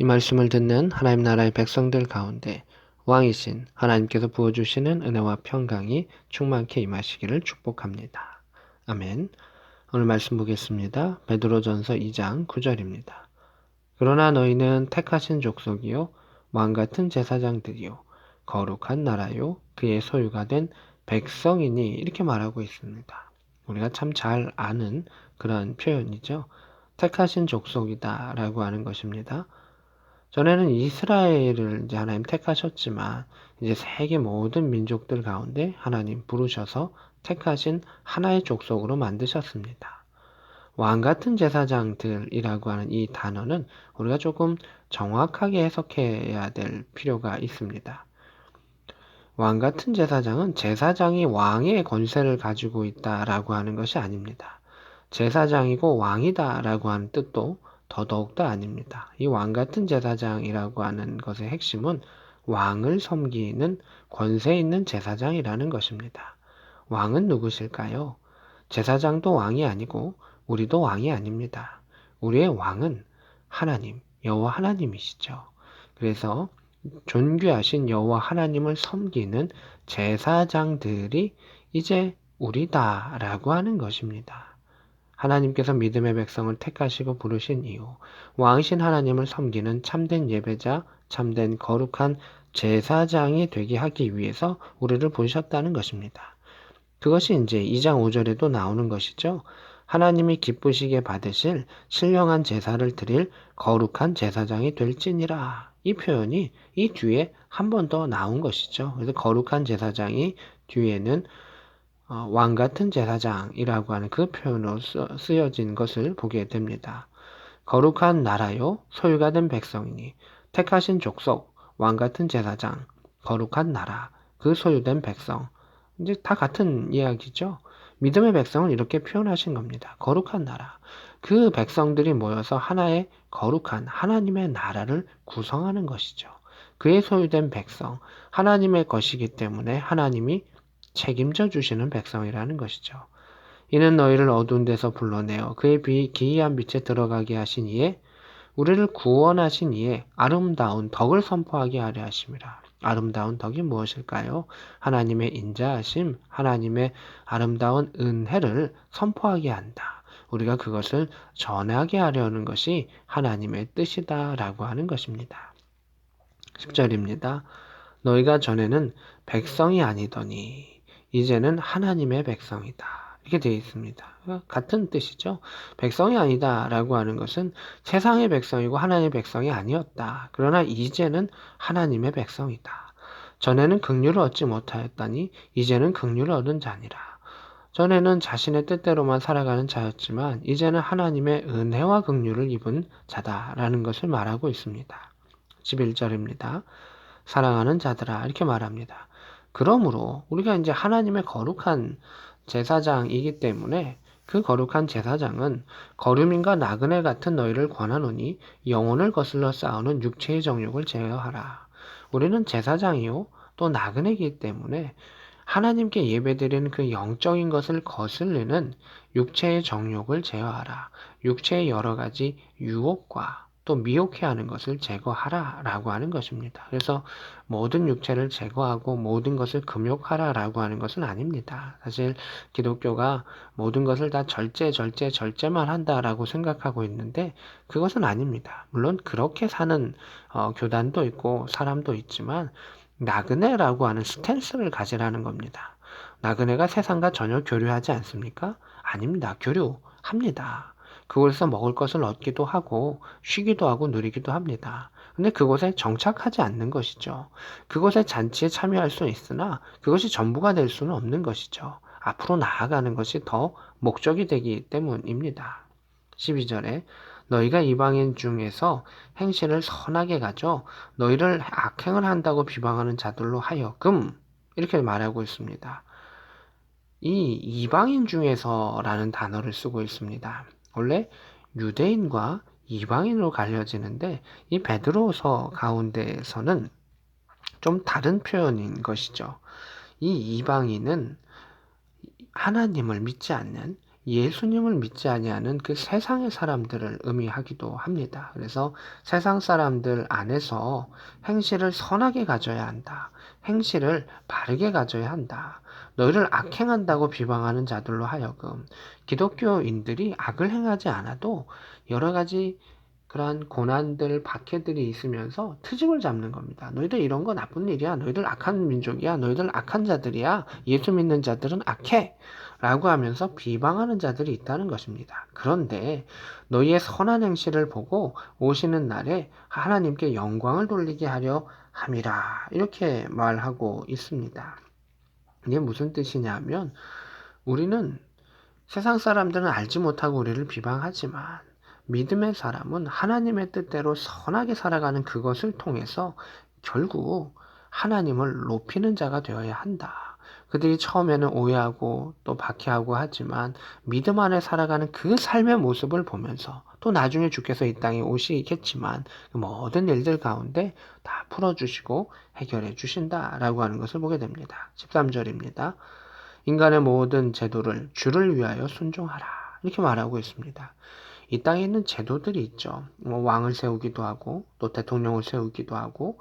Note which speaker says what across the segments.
Speaker 1: 이 말씀을 듣는 하나님 나라의 백성들 가운데 왕이신 하나님께서 부어주시는 은혜와 평강이 충만케 임하시기를 축복합니다. 아멘. 오늘 말씀 보겠습니다. 베드로전서 2장 9절입니다. 그러나 너희는 택하신 족속이요 왕 같은 제사장들이요 거룩한 나라요 그의 소유가 된 백성이니 이렇게 말하고 있습니다. 우리가 참 잘 아는 그런 표현이죠. 택하신 족속이다라고 하는 것입니다. 전에는 이스라엘을 이제 하나님 택하셨지만 이제 세계 모든 민족들 가운데 하나님 부르셔서 택하신 하나의 족속으로 만드셨습니다. 왕 같은 제사장들이라고 하는 이 단어는 우리가 조금 정확하게 해석해야 될 필요가 있습니다. 왕 같은 제사장은 제사장이 왕의 권세를 가지고 있다라고 하는 것이 아닙니다. 제사장이고 왕이다라고 하는 뜻도 더더욱더 아닙니다. 이 왕 같은 제사장이라고 하는 것의 핵심은 왕을 섬기는 권세 있는 제사장이라는 것입니다. 왕은 누구실까요? 제사장도 왕이 아니고 우리도 왕이 아닙니다. 우리의 왕은 하나님, 여호와 하나님이시죠. 그래서 존귀하신 여호와 하나님을 섬기는 제사장들이 이제 우리다라고 하는 것입니다. 하나님께서 믿음의 백성을 택하시고 부르신 이후 왕이신 하나님을 섬기는 참된 예배자, 참된 거룩한 제사장이 되게 하기 위해서 우리를 부르셨다는 것입니다. 그것이 이제 2장 5절에도 나오는 것이죠. 하나님이 기쁘시게 받으실 신령한 제사를 드릴 거룩한 제사장이 될지니라. 이 표현이 이 뒤에 한 번 더 나온 것이죠. 그래서 거룩한 제사장이 뒤에는 어, 왕 같은 제사장이라고 하는 그 표현으로 쓰여진 것을 보게 됩니다. 거룩한 나라요, 소유가 된 백성이니, 택하신 족속, 왕 같은 제사장, 거룩한 나라, 그 소유된 백성. 이제 다 같은 이야기죠. 믿음의 백성을 이렇게 표현하신 겁니다. 거룩한 나라. 그 백성들이 모여서 하나의 거룩한 하나님의 나라를 구성하는 것이죠. 그의 소유된 백성, 하나님의 것이기 때문에 하나님이 책임져 주시는 백성이라는 것이죠. 이는 너희를 어두운 데서 불러내어 그의 비, 기이한 빛에 들어가게 하신 이에 우리를 구원하신 이에 아름다운 덕을 선포하게 하려 하심이라. 아름다운 덕이 무엇일까요? 하나님의 인자하심, 하나님의 아름다운 은혜를 선포하게 한다. 우리가 그것을 전하게 하려는 것이 하나님의 뜻이다라고 하는 것입니다. 10절입니다. 너희가 전에는 백성이 아니더니 이제는 하나님의 백성이다. 이렇게 되어 있습니다. 같은 뜻이죠. 백성이 아니다라고 하는 것은 세상의 백성이고 하나님의 백성이 아니었다. 그러나 이제는 하나님의 백성이다. 전에는 긍휼을 얻지 못하였다니 이제는 긍휼을 얻은 자니라. 전에는 자신의 뜻대로만 살아가는 자였지만 이제는 하나님의 은혜와 긍휼을 입은 자다라는 것을 말하고 있습니다. 11절입니다. 사랑하는 자들아 이렇게 말합니다. 그러므로 우리가 이제 하나님의 거룩한 제사장이기 때문에 그 거룩한 제사장은 거류민과 나그네 같은 너희를 권하노니 영혼을 거슬러 싸우는 육체의 정욕을 제어하라. 우리는 제사장이요 또 나그네이기 때문에 하나님께 예배드리는 그 영적인 것을 거슬리는 육체의 정욕을 제어하라. 육체의 여러 가지 유혹과 또 미혹해 하는 것을 제거하라 라고 하는 것입니다. 그래서 모든 육체를 제거하고 모든 것을 금욕하라 라고 하는 것은 아닙니다. 사실 기독교가 모든 것을 다 절제, 절제, 절제만 한다 라고 생각하고 있는데 그것은 아닙니다. 물론 그렇게 사는 어, 교단도 있고 사람도 있지만 나그네라고 하는 스탠스를 가지라는 겁니다. 나그네가 세상과 전혀 교류하지 않습니까? 아닙니다. 교류합니다. 그곳에서 먹을 것을 얻기도 하고 쉬기도 하고 누리기도 합니다. 근데 그곳에 정착하지 않는 것이죠. 그곳의 잔치에 참여할 수는 있으나 그것이 전부가 될 수는 없는 것이죠. 앞으로 나아가는 것이 더 목적이 되기 때문입니다. 12절에 너희가 이방인 중에서 행실을 선하게 가져 너희를 악행을 한다고 비방하는 자들로 하여금 이렇게 말하고 있습니다. 이 이방인 중에서라는 단어를 쓰고 있습니다. 원래 유대인과 이방인으로 갈려지는데 이 베드로서 가운데서는 좀 다른 표현인 것이죠. 이 이방인은 하나님을 믿지 않는 예수님을 믿지 아니하는 그 세상의 사람들을 의미하기도 합니다. 그래서 세상 사람들 안에서 행실을 선하게 가져야 한다. 행실을 바르게 가져야 한다. 너희를 악행한다고 비방하는 자들로 하여금 기독교인들이 악을 행하지 않아도 여러 가지 그러한 고난들, 박해들이 있으면서 트집을 잡는 겁니다. 너희들 이런 거 나쁜 일이야. 너희들 악한 민족이야. 너희들 악한 자들이야. 예수 믿는 자들은 악해. 라고 하면서 비방하는 자들이 있다는 것입니다. 그런데 너희의 선한 행실을 보고 오시는 날에 하나님께 영광을 돌리게 하려 함이라. 이렇게 말하고 있습니다. 이게 무슨 뜻이냐면 우리는 세상 사람들은 알지 못하고 우리를 비방하지만 믿음의 사람은 하나님의 뜻대로 선하게 살아가는 그것을 통해서 결국 하나님을 높이는 자가 되어야 한다. 그들이 처음에는 오해하고 또 박해하고 하지만 믿음 안에 살아가는 그 삶의 모습을 보면서 또 나중에 주께서 이 땅에 오시겠지만 그 모든 일들 가운데 다 풀어주시고 해결해 주신다라고 하는 것을 보게 됩니다. 13절입니다. 인간의 모든 제도를 주를 위하여 순종하라. 이렇게 말하고 있습니다. 이 땅에 있는 제도들이 있죠. 뭐 왕을 세우기도 하고 또 대통령을 세우기도 하고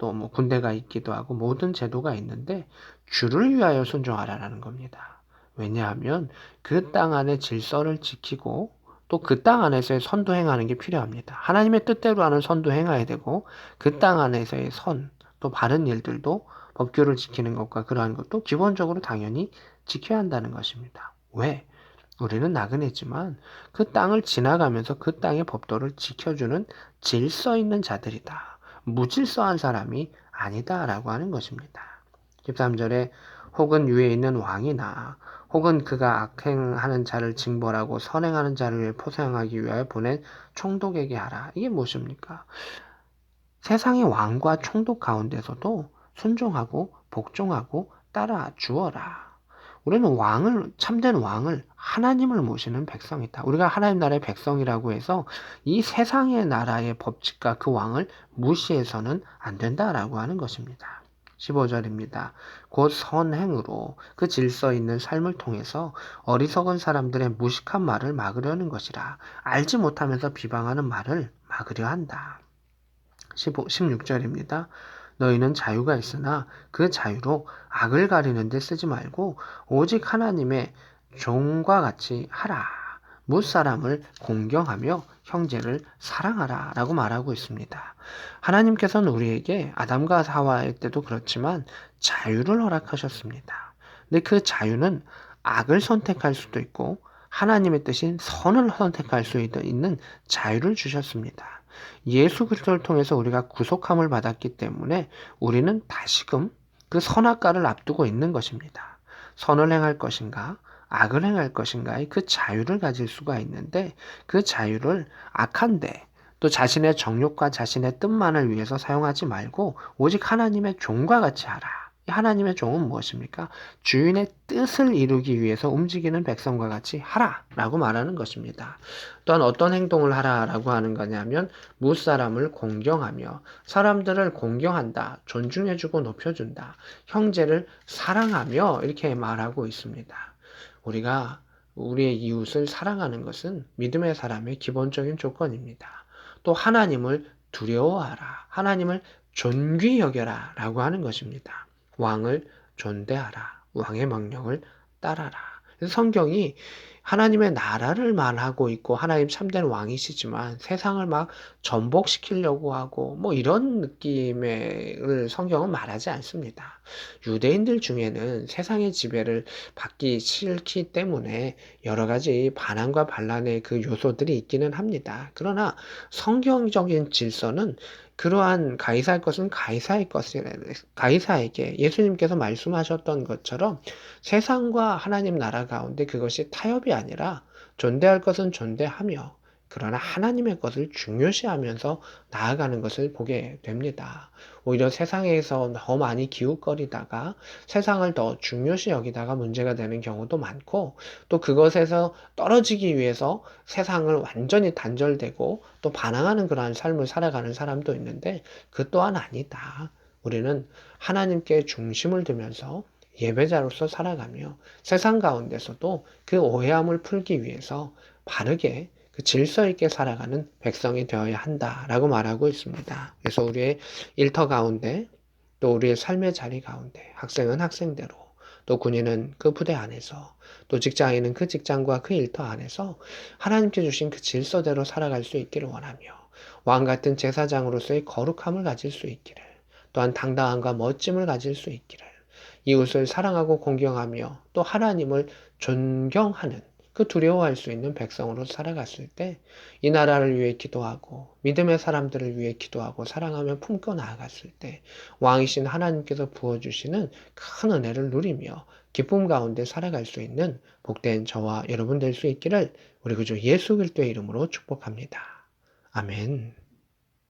Speaker 1: 또 뭐 군대가 있기도 하고 모든 제도가 있는데 주를 위하여 순종하라라는 겁니다. 왜냐하면 그 땅 안의 질서를 지키고 또 그 땅 안에서의 선도 행하는 게 필요합니다. 하나님의 뜻대로 하는 선도 행해야 되고 그 땅 안에서의 선, 또 바른 일들도 법규를 지키는 것과 그러한 것도 기본적으로 당연히 지켜야 한다는 것입니다. 왜? 우리는 나그네지만 그 땅을 지나가면서 그 땅의 법도를 지켜주는 질서 있는 자들이다. 무질서한 사람이 아니다라고 하는 것입니다. 13절에 혹은 위에 있는 왕이나 혹은 그가 악행하는 자를 징벌하고 선행하는 자를 포상하기 위하여 보낸 총독에게 하라. 이게 무엇입니까? 세상의 왕과 총독 가운데서도 순종하고 복종하고 따라 주어라. 우리는 왕을 참된 왕을 하나님을 모시는 백성이다. 우리가 하나님 나라의 백성이라고 해서 이 세상의 나라의 법칙과 그 왕을 무시해서는 안 된다라고 하는 것입니다. 15절입니다. 곧 선행으로 그 질서 있는 삶을 통해서 어리석은 사람들의 무식한 말을 막으려는 것이라 알지 못하면서 비방하는 말을 막으려 한다. 15, 16절입니다. 너희는 자유가 있으나 그 자유로 악을 가리는 데 쓰지 말고 오직 하나님의 종과 같이 하라. 무사람을 공경하며 형제를 사랑하라 라고 말하고 있습니다. 하나님께서는 우리에게 아담과 하와의 때도 그렇지만 자유를 허락하셨습니다. 근데 그 자유는 악을 선택할 수도 있고 하나님의 뜻인 선을 선택할 수 있는 자유를 주셨습니다. 예수 그리스도를 통해서 우리가 구속함을 받았기 때문에 우리는 다시금 그 선악과를 앞두고 있는 것입니다. 선을 행할 것인가, 악을 행할 것인가의 그 자유를 가질 수가 있는데 그 자유를 악한데 또 자신의 정욕과 자신의 뜻만을 위해서 사용하지 말고 오직 하나님의 종과 같이 하라. 하나님의 종은 무엇입니까? 주인의 뜻을 이루기 위해서 움직이는 백성과 같이 하라 라고 말하는 것입니다. 또한 어떤 행동을 하라 라고 하는 거냐면 무사람을 공경하며 사람들을 공경한다, 존중해주고 높여준다, 형제를 사랑하며 이렇게 말하고 있습니다. 우리가 우리의 이웃을 사랑하는 것은 믿음의 사람의 기본적인 조건입니다. 또 하나님을 두려워하라, 하나님을 존귀 여겨라 라고 하는 것입니다. 왕을 존대하라. 왕의 명령을 따라라. 성경이 하나님의 나라를 말하고 있고 하나님 참된 왕이시지만 세상을 막 전복시키려고 하고 뭐 이런 느낌의 성경은 말하지 않습니다. 유대인들 중에는 세상의 지배를 받기 싫기 때문에 여러 가지 반항과 반란의 그 요소들이 있기는 합니다. 그러나 성경적인 질서는 그러한 가이사의 것은 가이사의 것이라 가이사에게 예수님께서 말씀하셨던 것처럼 세상과 하나님 나라 가운데 그것이 타협이 아니라 존대할 것은 존대하며 그러나 하나님의 것을 중요시하면서 나아가는 것을 보게 됩니다. 오히려 세상에서 더 많이 기웃거리다가 세상을 더 중요시 여기다가 문제가 되는 경우도 많고 또 그것에서 떨어지기 위해서 세상을 완전히 단절되고 또 반항하는 그러한 삶을 살아가는 사람도 있는데 그 또한 아니다. 우리는 하나님께 중심을 두면서 예배자로서 살아가며 세상 가운데서도 그 오해함을 풀기 위해서 바르게 그 질서 있게 살아가는 백성이 되어야 한다라고 말하고 있습니다. 그래서 우리의 일터 가운데 또 우리의 삶의 자리 가운데 학생은 학생대로 또 군인은 그 부대 안에서 또 직장인은 그 직장과 그 일터 안에서 하나님께 주신 그 질서대로 살아갈 수 있기를 원하며 왕 같은 제사장으로서의 거룩함을 가질 수 있기를 또한 당당함과 멋짐을 가질 수 있기를 이웃을 사랑하고 공경하며 또 하나님을 존경하는 그 두려워할 수 있는 백성으로 살아갔을 때 이 나라를 위해 기도하고 믿음의 사람들을 위해 기도하고 사랑하며 품고 나아갔을 때 왕이신 하나님께서 부어주시는 큰 은혜를 누리며 기쁨 가운데 살아갈 수 있는 복된 저와 여러분 될 수 있기를 우리 구주 예수 그리스도의 이름으로 축복합니다. 아멘.